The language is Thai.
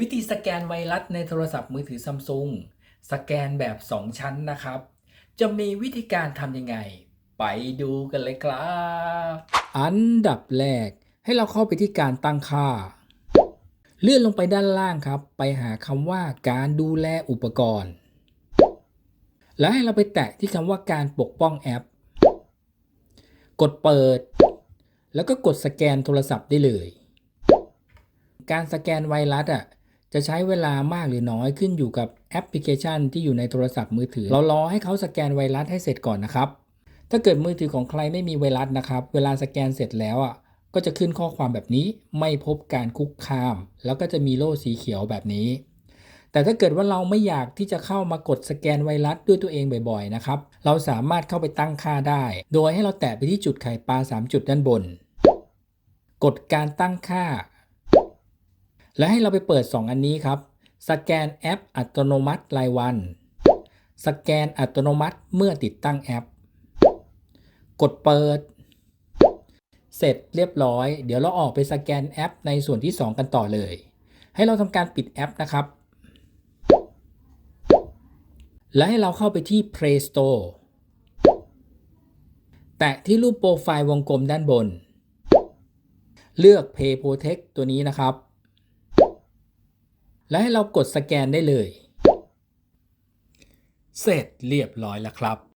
วิธีสแกนไวรัสในโทรศัพท์มือถือซัมซุงสแกนแบบ 2 ชั้นนะครับ จะมีวิธีการทำยังไง ไปดูกันเลยครับ อันดับแรก ให้เราเข้าไปที่การตั้งค่า เลื่อนลงไปด้านล่างครับ ไปหาคำว่าการดูแลอุปกรณ์ แล้วให้เราไปแตะที่คำว่าการปกป้องแอป กดเปิด แล้วก็กดสแกนโทรศัพท์ได้เลยการสแกนไวรัสอะ จะใช้เวลามากหรือน้อยขึ้นอยู่กับแอปพลิเคชันที่อยู่ในโทรศัพท์มือถือ เรารอให้เขาสแกนไวรัสให้เสร็จก่อนนะครับ ถ้าเกิดมือถือของใครไม่มีไวรัสนะครับ เวลาสแกนเสร็จแล้วอะก็จะขึ้นข้อความแบบนี้ไม่พบการคุกคาม แล้วก็จะมีโล่สีเขียวแบบนี้ แต่ถ้าเกิดว่าเราไม่อยากที่จะเข้ามากดสแกนไวรัสด้วยตัวเองบ่อยๆนะครับ เราสามารถเข้าไปตั้งค่าได้ โดยให้เราแตะไปที่จุดไข่ปลา 3 จุดด้านบน กดการตั้งค่า และให้เราไปเปิด 2 อันนี้ครับ สแกนแอปอัตโนมัติรายวัน สแกนอัตโนมัติเมื่อติดตั้งแอป กดเปิด เสร็จเรียบร้อย เดี๋ยวเราออกไปสแกนแอป ในส่วนที่ 2 กันต่อเลย ให้เราทำการปิดแอปนะครับ และให้เราเข้าไปที่ Play Store แตะที่รูปโปรไฟล์วงกลมด้านบน เลือก Pay Protect ตัวนี้นะครับ และให้เรากดสแกนได้เลย เสร็จเรียบร้อยแล้วครับ